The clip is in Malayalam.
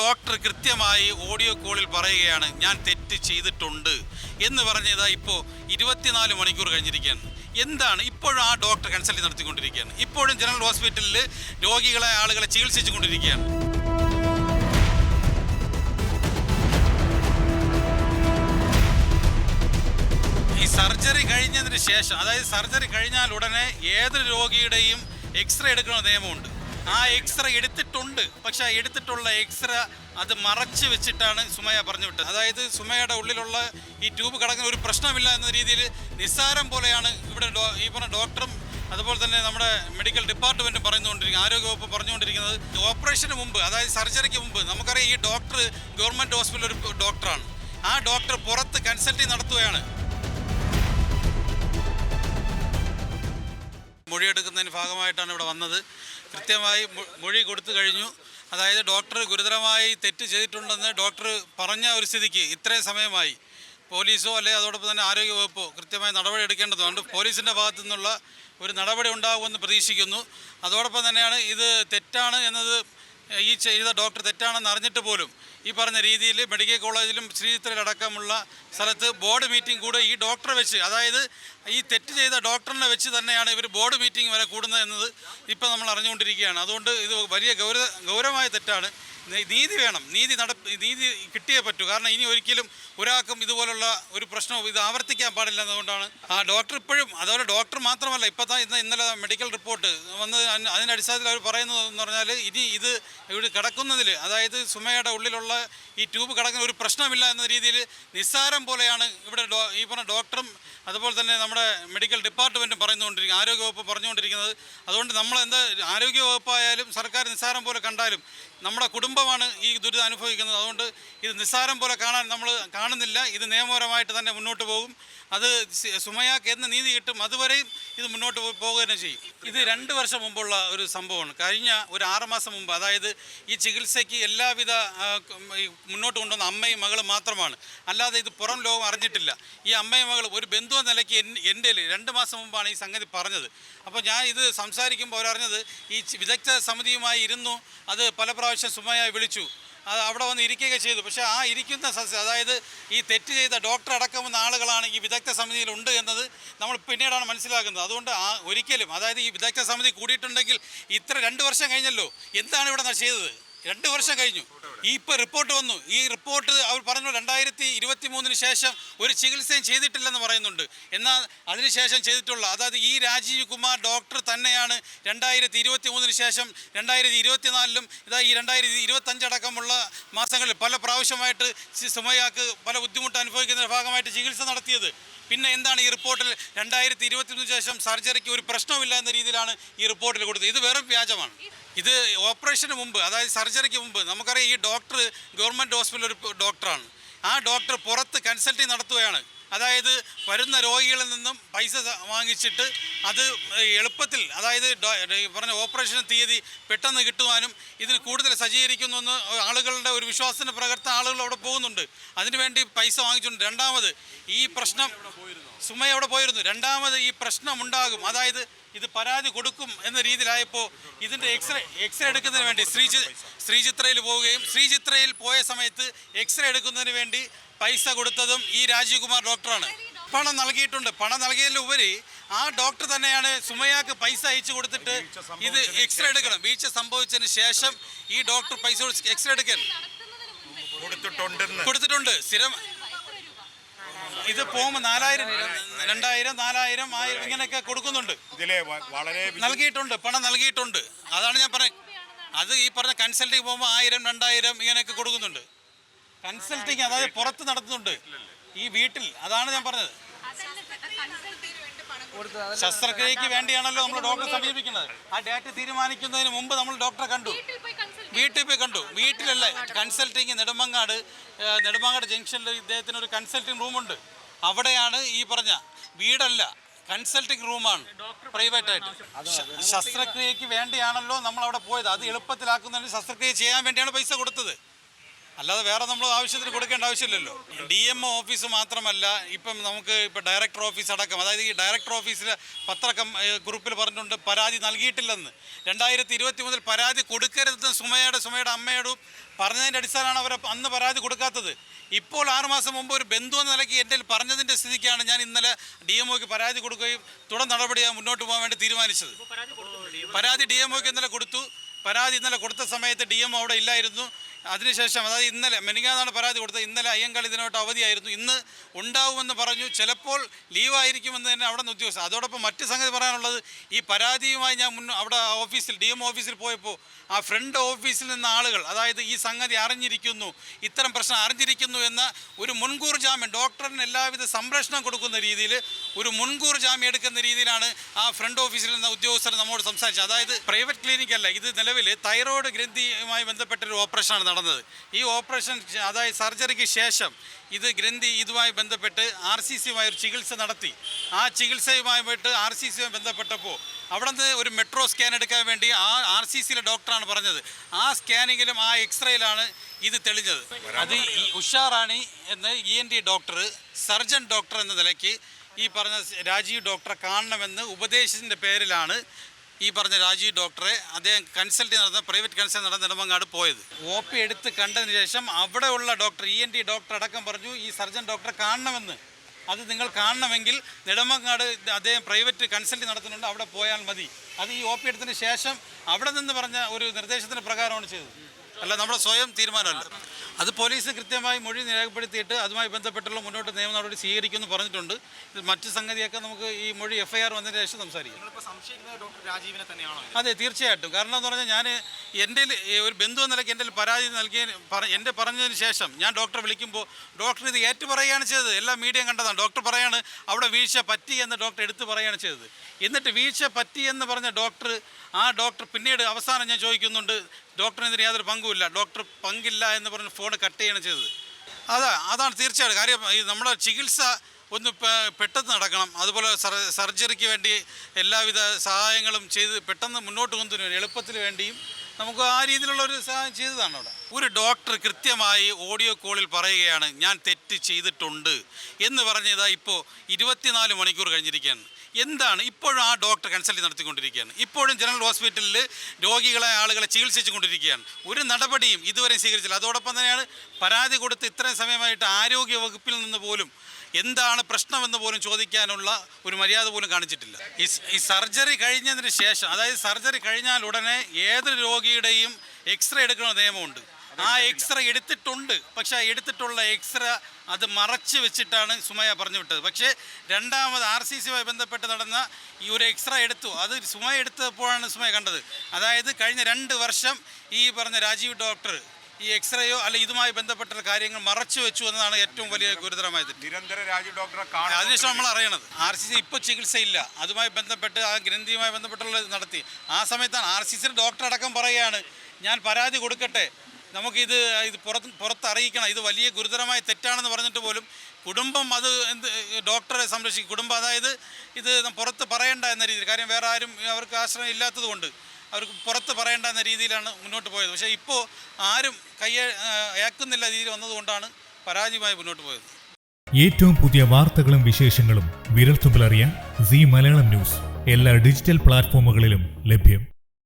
ഡോക്ടർ കൃത്യമായി ഓഡിയോ കോളിൽ പറയുകയാണ് ഞാൻ തെറ്റ് ചെയ്തിട്ടുണ്ട്. എന്ന് പറഞ്ഞതാ ഇപ്പോൾ ഇരുപത്തിനാല് മണിക്കൂർ കഴിഞ്ഞിരിക്കുകയാണ്. എന്താണ് ഇപ്പോഴും ആ ഡോക്ടർ കൺസൾട്ട് നടത്തിക്കൊണ്ടിരിക്കുകയാണ്. ഇപ്പോഴും ജനറൽ ഹോസ്പിറ്റലിൽ രോഗികളെ ആളുകളെ ചികിത്സിച്ചു കൊണ്ടിരിക്കുകയാണ്. ഈ സർജറി കഴിഞ്ഞതിന് ശേഷം അതായത് സർജറി കഴിഞ്ഞാൽ ഉടനെ ഏതൊരു രോഗിയുടെയും എക്സ്റേ എടുക്കുന്ന നിയമമുണ്ട്. ആ എക്സ്റേ എടുത്തിട്ടുണ്ട്. പക്ഷെ എടുത്തിട്ടുള്ള എക്സ്റേ അത് മറച്ചു വെച്ചിട്ടാണ് സുമയ പറഞ്ഞു വിട്ടത്. അതായത് സുമയുടെ ഉള്ളിലുള്ള ഈ ട്യൂബ് കടക്കുന്ന ഒരു പ്രശ്നമില്ല എന്ന രീതിയിൽ നിസ്സാരം പോലെയാണ് ഇവിടെ ഈ പറഞ്ഞ ഡോക്ടറും അതുപോലെ തന്നെ നമ്മുടെ മെഡിക്കൽ ഡിപ്പാർട്ട്മെന്റും പറഞ്ഞുകൊണ്ടിരിക്കുന്നത് ആരോഗ്യവകുപ്പ് പറഞ്ഞുകൊണ്ടിരിക്കുന്നത്. ഓപ്പറേഷന് മുമ്പ് അതായത് സർജറിക്ക് മുമ്പ് നമുക്കറിയാം ഈ ഡോക്ടർ ഗവൺമെന്റ് ഹോസ്പിറ്റൽ ഒരു ഡോക്ടറാണ്. ആ ഡോക്ടർ പുറത്ത് കൺസൾട്ടി നടത്തുകയാണ്. മൊഴിയെടുക്കുന്നതിന് ഭാഗമായിട്ടാണ് ഇവിടെ വന്നത്. കൃത്യമായി മൊഴി കൊടുത്തു കഴിഞ്ഞു. അതായത് ഡോക്ടർ ഗുരുതരമായി തെറ്റ് ചെയ്തിട്ടുണ്ടെന്ന് ഡോക്ടർ പറഞ്ഞ ഒരു സ്ഥിതിക്ക് ഇത്രയും സമയമായി. പോലീസോ അല്ലെങ്കിൽ അതോടൊപ്പം തന്നെ ആരോഗ്യവകുപ്പോ കൃത്യമായി നടപടി എടുക്കേണ്ടതുണ്ട് പോലീസിന്റെ ഭാഗത്തു നിന്നുള്ള ഒരു നടപടി ഉണ്ടാകുമെന്ന് പ്രതീക്ഷിക്കുന്നു. അതോടൊപ്പം തന്നെയാണ് ഇത് തെറ്റാണ് എന്നത് ഈ ചെയ്ത ഡോക്ടർ തെറ്റാണെന്ന് അറിഞ്ഞിട്ട് പോലും ഈ പറഞ്ഞ രീതിയിൽ മെഡിക്കൽ കോളേജിലും ശ്രീചിത്രയിലടക്കമുള്ള സ്ഥലത്ത് ബോർഡ് മീറ്റിംഗ് കൂടെ ഈ ഡോക്ടറെ വെച്ച് അതായത് ഈ തെറ്റ് ചെയ്ത ഡോക്ടറിനെ വെച്ച് തന്നെയാണ് ഇവർ ബോർഡ് മീറ്റിംഗ് വരെ കൂടുന്നത് എന്നത് ഇപ്പോൾ നമ്മൾ അറിഞ്ഞുകൊണ്ടിരിക്കുകയാണ്. അതുകൊണ്ട് ഇത് വലിയ ഗൗരവ ഗൗരവമായ തെറ്റാണ്. നീതി വേണം. നീതി നട നീതി കിട്ടിയേ പറ്റൂ. കാരണം ഇനി ഒരിക്കലും ഒരാൾക്കും ഇതുപോലുള്ള ഒരു പ്രശ്നവും ഇത് ആവർത്തിക്കാൻ പാടില്ല എന്നതുകൊണ്ടാണ് ആ ഡോക്ടർ ഇപ്പോഴും അതുപോലെ ഡോക്ടർ മാത്രമല്ല ഇപ്പോൾ ഇന്ന് ഇന്നലെ മെഡിക്കൽ റിപ്പോർട്ട് വന്ന് അതിന്റെ അടിസ്ഥാനത്തിൽ അവർ പറയുന്നത് എന്ന് പറഞ്ഞാൽ ഇനി ഇത് ഇവിടെ കിടക്കുന്നതിൽ അതായത് സുമയുടെ ഉള്ളിലുള്ള ഈ ട്യൂബ് കിടക്കുന്ന ഒരു പ്രശ്നമില്ല എന്ന രീതിയിൽ നിസ്സാരം പോലെയാണ് ഇവിടെ ഈ പറഞ്ഞ ഡോക്ടറും അതുപോലെ തന്നെ നമ്മുടെ മെഡിക്കൽ ഡിപ്പാർട്ട്മെന്റും പറഞ്ഞുകൊണ്ടിരിക്കുന്നത് ആരോഗ്യവകുപ്പ് പറഞ്ഞുകൊണ്ടിരിക്കുന്നത്. അതുകൊണ്ട് നമ്മൾ എന്താ ആരോഗ്യവകുപ്പായാലും സർക്കാർ നിസ്സാരം പോലെ കണ്ടാലും നമ്മുടെ കുടുംബമാണ് ഈ ദുരിതം അനുഭവിക്കുന്നത്. അതുകൊണ്ട് ഇത് നിസ്സാരം പോലെ കാണാൻ നമ്മൾ കാണുന്നില്ല. ഇത് നിയമപരമായിട്ട് തന്നെ മുന്നോട്ട് പോകും. അത് സുമയാക്ക് എന്ന് നീതി കിട്ടും. അതുവരെയും ഇത് മുന്നോട്ട് പോകുക തന്നെ ചെയ്യും. ഇത് രണ്ട് വർഷം മുമ്പുള്ള ഒരു സംഭവമാണ്. കഴിഞ്ഞ ഒരു ആറുമാസം മുമ്പ് അതായത് ഈ ചികിത്സയ്ക്ക് എല്ലാവിധ ഈ മുന്നോട്ട് കൊണ്ടുവന്ന അമ്മയും മകളും മാത്രമാണ്. അല്ലാതെ ഇത് പുറം ലോകം അറിഞ്ഞിട്ടില്ല. ഈ അമ്മയും മകൾ ഒരു ബന്ധു എന്ന നിലയ്ക്ക് എന്റെ രണ്ട് മാസം മുമ്പാണ് ഈ സംഗതി പറഞ്ഞത്. അപ്പോൾ ഞാൻ ഇത് സംസാരിക്കുമ്പോൾ അവരറിഞ്ഞത് ഈ വിദഗ്ധ സമിതിയുമായി ഇരുന്നു അത് പല പ്രാവശ്യം സുമയായി വിളിച്ചു. അത് അവിടെ വന്ന് ഇരിക്കുകയൊക്കെ ചെയ്തു. പക്ഷേ ആ ഇരിക്കുന്ന അതായത് ഈ തെറ്റ് ചെയ്ത ഡോക്ടർ അടക്കമെന്ന ആളുകളാണ് ഈ വിദഗ്ധ സമിതിയിലുണ്ട് എന്നത് നമ്മൾ പിന്നീടാണ് മനസ്സിലാക്കുന്നത് അതുകൊണ്ട് ആ ഒരിക്കലും അതായത് ഈ വിദഗ്ധ സമിതി കൂടിയിട്ടുണ്ടെങ്കിൽ ഇത്ര രണ്ട് വർഷം കഴിഞ്ഞല്ലോ. എന്താണ് ഇവിടെ ചെയ്തത്? രണ്ട് വർഷം കഴിഞ്ഞു. ഈ ഇപ്പോൾ റിപ്പോർട്ട് വന്നു. ഈ റിപ്പോർട്ട് അവർ പറഞ്ഞു രണ്ടായിരത്തി ഇരുപത്തി മൂന്നിന് ശേഷം ഒരു ചികിത്സയും ചെയ്തിട്ടില്ലെന്ന് പറയുന്നുണ്ട്. എന്നാൽ അതിനുശേഷം ചെയ്തിട്ടുള്ള അതായത് ഈ രാജീവ് കുമാർ ഡോക്ടർ തന്നെയാണ് രണ്ടായിരത്തി ഇരുപത്തി മൂന്നിന് ശേഷം രണ്ടായിരത്തി ഇരുപത്തിനാലിലും ഇതാ ഈ രണ്ടായിരത്തി ഇരുപത്തഞ്ചടക്കമുള്ള മാസങ്ങളിൽ പല പ്രാവശ്യമായിട്ട് സുമയാക്ക് പല ബുദ്ധിമുട്ട് അനുഭവിക്കുന്ന ഭാഗമായിട്ട് ചികിത്സ നടത്തിയത്. പിന്നെ എന്താണ് ഈ റിപ്പോർട്ടിൽ രണ്ടായിരത്തി ഇരുപത്തിമൂന്നിന് ശേഷം സർജറിക്ക് ഒരു പ്രശ്നമില്ല എന്ന രീതിയിലാണ് ഈ റിപ്പോർട്ടിൽ കൊടുത്തത്. ഇത് വെറും വ്യാജമാണ്. ഇത് ഓപ്പറേഷന് മുമ്പ് അതായത് സർജറിക്ക് മുമ്പ് നമുക്കറിയാം ഈ ഡോക്ടർ ഗവൺമെന്റ് ഹോസ്പിറ്റലിൽ ഒരു ഡോക്ടറാണ്. ആ ഡോക്ടർ പുറത്ത് കൺസൾട്ടിങ് നടത്തുകയാണ്. അതായത് വരുന്ന രോഗികളിൽ നിന്നും പൈസ വാങ്ങിച്ചിട്ട് അത് എളുപ്പത്തിൽ അതായത് പറഞ്ഞ ഓപ്പറേഷൻ തീയതി പെട്ടെന്ന് കിട്ടുവാനും ഇതിന് കൂടുതൽ സജ്ജീകരിക്കുന്നുവെന്ന് ആളുകളുടെ ഒരു വിശ്വാസത്തിന് പ്രകർത്ത ആളുകൾ അവിടെ പോകുന്നുണ്ട്. അതിനുവേണ്ടി പൈസ വാങ്ങിച്ചിട്ടുണ്ട്. രണ്ടാമത് ഈ പ്രശ്നം സുമ അവിടെ പോയിരുന്നു? രണ്ടാമത് ഈ പ്രശ്നം ഉണ്ടാകും അതായത് ഇത് പരാതി കൊടുക്കും എന്ന രീതിയിലായപ്പോൾ ഇതിന്റെ എക്സ്റേ എക്സ്റേ എടുക്കുന്നതിന് വേണ്ടി ശ്രീചി ശ്രീചിത്രയിൽ പോവുകയും ശ്രീചിത്രയിൽ പോയ സമയത്ത് എക്സ്റേ എടുക്കുന്നതിന് വേണ്ടി പൈസ കൊടുത്തതും ഈ രാജീവ്കുമാർ ഡോക്ടറാണ്. പണം നൽകിയിട്ടുണ്ട്. പണം നൽകിയതിലുപരി ആ ഡോക്ടർ തന്നെയാണ് സുമയാക്ക് പൈസ അയച്ചു കൊടുത്തിട്ട് ഇത് എക്സ്റേ എടുക്കണം. വീഴ്ച സംഭവിച്ചതിന് ശേഷം ഈ ഡോക്ടർ പൈസ എക്സ്റേ എടുക്കാൻ കൊടുത്തിട്ടുണ്ട്. സ്ഥിരം ഇത് പോകുമ്പോൾ നാലായിരം രണ്ടായിരം നാലായിരം ആയിരം ഇങ്ങനെയൊക്കെ കൊടുക്കുന്നുണ്ട്. വളരെ നൽകിയിട്ടുണ്ട്. പണം നൽകിയിട്ടുണ്ട്. അതാണ് ഞാൻ പറഞ്ഞത്. അത് ഈ പറഞ്ഞ കൺസൾട്ടിങ് പോകുമ്പോൾ ആയിരം രണ്ടായിരം ഇങ്ങനെയൊക്കെ കൊടുക്കുന്നുണ്ട്. കൺസൾട്ടിങ് അതായത് പുറത്ത് നടത്തുന്നുണ്ട്. ഈ വീട്ടിൽ. അതാണ് ഞാൻ പറഞ്ഞത്. ശസ്ത്രക്രിയക്ക് വേണ്ടിയാണല്ലോ നമ്മൾ ഡോക്ടറെ സമീപിക്കുന്നത്. ആ ഡേറ്റ് തീരുമാനിക്കുന്നതിന് മുമ്പ് നമ്മൾ ഡോക്ടറെ കണ്ടു. വീട്ടിൽ പോയി കണ്ടു. വീട്ടിലല്ല കൺസൾട്ടിങ് നെടുമങ്ങാട് നെടുമങ്ങാട് ജംഗ്ഷനിൽ ഇദ്ദേഹത്തിന് ഒരു കൺസൾട്ടിങ് റൂമുണ്ട്. അവിടെയാണ് ഈ പറഞ്ഞ വീടല്ല കൺസൾട്ടിങ് റൂമാണ് പ്രൈവറ്റ് ആയിട്ട് ശസ്ത്രക്രിയക്ക് വേണ്ടിയാണല്ലോ നമ്മൾ അവിടെ പോയത്. അത് എളുപ്പത്തിലാക്കുന്നതിന് ശസ്ത്രക്രിയ ചെയ്യാൻ വേണ്ടിയാണ് പൈസ കൊടുത്തത്. അല്ലാതെ വേറെ നമ്മൾ ആവശ്യത്തിന് കൊടുക്കേണ്ട ആവശ്യമില്ലല്ലോ. ഡി എം ഓഫീസ് മാത്രമല്ല ഇപ്പം നമുക്ക് ഇപ്പം ഡയറക്ടർ ഓഫീസ് അടക്കം അതായത് ഈ ഡയറക്ടർ ഓഫീസിൽ പത്രക്കം ഗ്രൂപ്പിൽ പറഞ്ഞിട്ടുണ്ട് പരാതി നൽകിയിട്ടില്ലെന്ന്. രണ്ടായിരത്തി ഇരുപത്തി മുതൽ പരാതി കൊടുക്കരുതെന്ന് സുമയുടെ സുമയുടെ അമ്മയോടും പറഞ്ഞതിന്റെ അടിസ്ഥാനമാണ് അവർ അന്ന് പരാതി കൊടുക്കാത്തത്. ഇപ്പോൾ ആറുമാസം മുമ്പ് ഒരു ബന്ധു എന്ന നിലയ്ക്ക് എന്റെ പറഞ്ഞതിന്റെ സ്ഥിതിക്കാണ് ഞാൻ ഇന്നലെ ഡി എം ഒക്ക് പരാതി കൊടുക്കുകയും തുടർ നടപടിയാണ് മുന്നോട്ട് പോകാൻ വേണ്ടി തീരുമാനിച്ചത്. പരാതി ഡി എം ഒക്ക് ഇന്നലെ കൊടുത്തു. പരാതി ഇന്നലെ കൊടുത്ത സമയത്ത് ഡി എം അവിടെ ഇല്ലായിരുന്നു. അതിനുശേഷം അതായത് ഇന്നലെ മെനിങ്ങാന്നാണ് പരാതി കൊടുത്തത് ഇന്നലെ അയ്യങ്കൾ ഇതിനോട്ട് അവധിയായിരുന്നു. ഇന്ന് ഉണ്ടാവുമെന്ന് പറഞ്ഞു ചിലപ്പോൾ ലീവായിരിക്കുമെന്ന് തന്നെ അവിടെ നിന്ന് ഉദ്യോഗസ്ഥർ അതോടൊപ്പം മറ്റ് സംഗതി പറയാനുള്ളത് ഈ പരാതിയുമായി ഞാൻ മുൻ അവിടെ ഓഫീസിൽ ഡി എം ഓഫീസിൽ പോയപ്പോൾ ആ ഫ്രണ്ട് ഓഫീസിൽ നിന്ന ആളുകൾ അതായത് ഈ സംഗതി അറിഞ്ഞിരിക്കുന്നു ഇത്തരം പ്രശ്നം അറിഞ്ഞിരിക്കുന്നു എന്ന ഒരു മുൻകൂർ ജാമ്യം ഡോക്ടറിന് എല്ലാവിധ സംരക്ഷണം കൊടുക്കുന്ന രീതിയിൽ ഒരു മുൻകൂർ ജാമ്യം എടുക്കുന്ന രീതിയിലാണ് ആ ഫ്രണ്ട് ഓഫീസിൽ നിന്ന ഉദ്യോഗസ്ഥർ നമ്മോട് സംസാരിച്ചത്. അതായത് പ്രൈവറ്റ് ക്ലിനിക്കല്ല ഇത് നിലവിൽ തൈറോയ്ഡ് ഗ്രന്ഥിയുമായി ബന്ധപ്പെട്ടൊരു ഓപ്പറേഷനാണ് നടന്നത്. ഈ ഓപ്പറേഷൻ അതായത് സർജറിക്ക് ശേഷം ഇത് ഗ്രന്ഥി ഇതുമായി ബന്ധപ്പെട്ട് ആർ സി സിയുമായി ഒരു ചികിത്സ നടത്തി. ആ ചികിത്സയുമായിട്ട് ആർ സി സിയുമായി ബന്ധപ്പെട്ടപ്പോൾ അവിടെ നിന്ന് ഒരു മെട്രോ സ്കാൻ എടുക്കാൻ വേണ്ടി ആ ആർ സി സിയിലെ ഡോക്ടറാണ് പറഞ്ഞത്. ആ സ്കാനിങ്ങിലും ആ എക്സ്റേയിലാണ് ഇത് തെളിഞ്ഞത്. അത് ഉഷാറാണി എന്ന E N D doctor surgeon doctor എന്ന നിലയ്ക്ക് ഈ പറഞ്ഞ രാജീവ് ഡോക്ടറെ കാണണമെന്ന് ഉപദേശത്തിന്റെ പേരിലാണ് ഈ പറഞ്ഞ രാജീവ് ഡോക്ടറെ അദ്ദേഹം കൺസൾട്ട് നടന്ന പ്രൈവറ്റ് കൺസൾട്ട് നടന്ന നെടുമങ്ങാട് പോയത്. ഒ പി എടുത്ത് കണ്ടതിന് ശേഷം അവിടെയുള്ള doctor E N T doctor അടക്കം പറഞ്ഞു ഈ സർജൻ ഡോക്ടറെ കാണണമെന്ന്. അത് നിങ്ങൾ കാണണമെങ്കിൽ നെടുമങ്ങാട് അദ്ദേഹം പ്രൈവറ്റ് കൺസൾട്ട് നടത്തുന്നുണ്ട് അവിടെ പോയാൽ മതി. അത് ഈ ഒ പി എടുത്തതിന് ശേഷം അവിടെ നിന്ന് പറഞ്ഞ ഒരു നിർദ്ദേശത്തിന് പ്രകാരമാണ് ചെയ്തത്. അല്ല നമ്മുടെ സ്വയം തീരുമാനമല്ല. അത് പോലീസ് കൃത്യമായി മൊഴി രേഖപ്പെടുത്തിയിട്ട് അതുമായി ബന്ധപ്പെട്ടുള്ള മുന്നോട്ട് നിയമ നടപടി സ്വീകരിക്കുമെന്ന് പറഞ്ഞിട്ടുണ്ട്. ഇത് മറ്റ് സംഗതിയൊക്കെ നമുക്ക് ഈ മൊഴി എഫ് ഐ ആർ വന്നതിന് ശേഷം സംസാരിക്കാം. നിങ്ങളിപ്പോൾ സംശയിക്കുന്നത് ഡോക്ടർ രാജീവിനെ തന്നെയാണോ? അതെ തീർച്ചയായിട്ടും. കാരണം എന്ന് പറഞ്ഞാൽ ഞാൻ എന്റെ ഒരു ബന്ധു എന്ന നിലയ്ക്ക് എന്റെ പരാതി നൽകിയ എന്റെ പറഞ്ഞതിന് ശേഷം ഞാൻ ഡോക്ടറെ വിളിക്കുമ്പോൾ ഡോക്ടർ ഇത് ഏറ്റു പറയുകയാണ് ചെയ്തത്. എല്ലാ മീഡിയയും കണ്ടതാണ്. ഡോക്ടർ പറയാണ് അവിടെ വീഴ്ച പറ്റി എന്ന് ഡോക്ടർ എടുത്തു പറയുകയാണ് ചെയ്തത്. എന്നിട്ട് വീഴ്ച പറ്റി എന്ന് പറഞ്ഞ ഡോക്ടർ ആ ഡോക്ടർ പിന്നീട് അവസാനം ഞാൻ ചോദിക്കുന്നുണ്ട് ഡോക്ടറിനെതിരെ യാതൊരു പങ്കുമില്ല. ഡോക്ടർ പങ്കില്ല എന്ന് പറഞ്ഞ് ഫോൺ കട്ട് ചെയ്യുകയാണ് ചെയ്തത്. അതാ അതാണ് തീർച്ചയായിട്ടും കാര്യം. ഈ നമ്മുടെ ചികിത്സ ഒന്ന് പെട്ടെന്ന് നടക്കണം. അതുപോലെ സർ- സർജറിക്ക് വേണ്ടി എല്ലാവിധ സഹായങ്ങളും ചെയ്ത് പെട്ടെന്ന് മുന്നോട്ട് കൊണ്ടുവരും എളുപ്പത്തിന് വേണ്ടിയും നമുക്ക് ആ രീതിയിലുള്ള ഒരു സഹായം ചെയ്തതാണ് അവിടെ. ഒരു ഡോക്ടർ കൃത്യമായി ഓഡിയോ കോളിൽ പറയുകയാണ് ഞാൻ തെറ്റ് ചെയ്തിട്ടുണ്ട്. എന്ന് പറഞ്ഞതാ ഇപ്പോൾ ഇരുപത്തിനാല് മണിക്കൂർ കഴിഞ്ഞിരിക്കുകയാണ്. എന്താണ് ഇപ്പോഴും ആ ഡോക്ടർ കൺസൾട്ട് നടത്തിക്കൊണ്ടിരിക്കുകയാണ്. ഇപ്പോഴും ജനറൽ ഹോസ്പിറ്റലിൽ രോഗികളെ ആളുകളെ ചികിത്സിച്ചു കൊണ്ടിരിക്കുകയാണ് ഒരു നടപടിയും ഇതുവരെ സ്വീകരിച്ചില്ല. അതോടൊപ്പം തന്നെയാണ് പരാതി കൊടുത്ത് ഇത്രയും സമയമായിട്ട് ആരോഗ്യ വകുപ്പിൽ നിന്ന് പോലും എന്താണ് പ്രശ്നമെന്ന് പോലും ചോദിക്കാനുള്ള ഒരു മര്യാദ പോലും കാണിച്ചിട്ടില്ല. ഈ സർജറി കഴിഞ്ഞതിന് ശേഷം അതായത് സർജറി കഴിഞ്ഞാൽ ഉടനെ ഏതൊരു രോഗിയുടെയും എക്സ്റേ എടുക്കുന്ന നിയമമുണ്ട്. ആ എക്സ്റേ എടുത്തിട്ടുണ്ട്. പക്ഷെ ആ എടുത്തിട്ടുള്ള എക്സ്റേ അത് മറച്ചു വെച്ചിട്ടാണ് സുമയ പറഞ്ഞു വിട്ടത്. പക്ഷേ രണ്ടാമത് ആർ സി സിയുമായി ബന്ധപ്പെട്ട് നടന്ന ഈ ഒരു എക്സ്റേ എടുത്തു. അത് സുമയ എടുത്തപ്പോഴാണ് സുമയ കണ്ടത്. അതായത് കഴിഞ്ഞ രണ്ട് വർഷം ഈ പറഞ്ഞ രാജീവ് ഡോക്ടർ ഈ എക്സ്റേയോ അല്ല ഇതുമായി ബന്ധപ്പെട്ട കാര്യങ്ങൾ മറച്ചു വെച്ചു എന്നതാണ് ഏറ്റവും വലിയ ഗുരുതരമായത്. നിരന്തര രാജീവ് ഡോക്ടറെ അതിനുശേഷം നമ്മൾ അറിയണത്. ആർ സി സി ഇപ്പോൾ ചികിത്സയില്ല. അതുമായി ബന്ധപ്പെട്ട് ആ ഗ്രന്ഥിയുമായി ബന്ധപ്പെട്ടുള്ള നടത്തി. ആ സമയത്താണ് ആർ സി സി ഡോക്ടർ അടക്കം പറയുകയാണ് ഞാൻ പരാതി കൊടുക്കട്ടെ. നമുക്കിത് ഇത് പുറത്ത് പുറത്തറിയിക്കണം. ഇത് വലിയ ഗുരുതരമായ തെറ്റാണെന്ന് പറഞ്ഞിട്ട് പോലും കുടുംബം അത് എന്ത് ഡോക്ടറെ സംരക്ഷിക്കും. കുടുംബം അതായത് ഇത് പുറത്ത് പറയണ്ട എന്ന രീതിയിൽ. കാര്യം വേറെ ആരും അവർക്ക് ആശ്രയം ഇല്ലാത്തതുകൊണ്ട് അവർക്ക് പുറത്ത് പറയണ്ട എന്ന രീതിയിലാണ് മുന്നോട്ട് പോയത്. പക്ഷേ ഇപ്പോൾ ആരും കയ്യെ ഏക്കുന്നില്ല രീതിയിൽ വന്നതുകൊണ്ടാണ് പരാജയമായി മുന്നോട്ട് പോയത്. ഏറ്റവും പുതിയ വാർത്തകളും വിശേഷങ്ങളും വിരൽത്തുമ്പിലറിയാൻ സി മലയാളം ന്യൂസ്. എല്ലാ ഡിജിറ്റൽ പ്ലാറ്റ്ഫോമുകളിലും ലഭ്യം.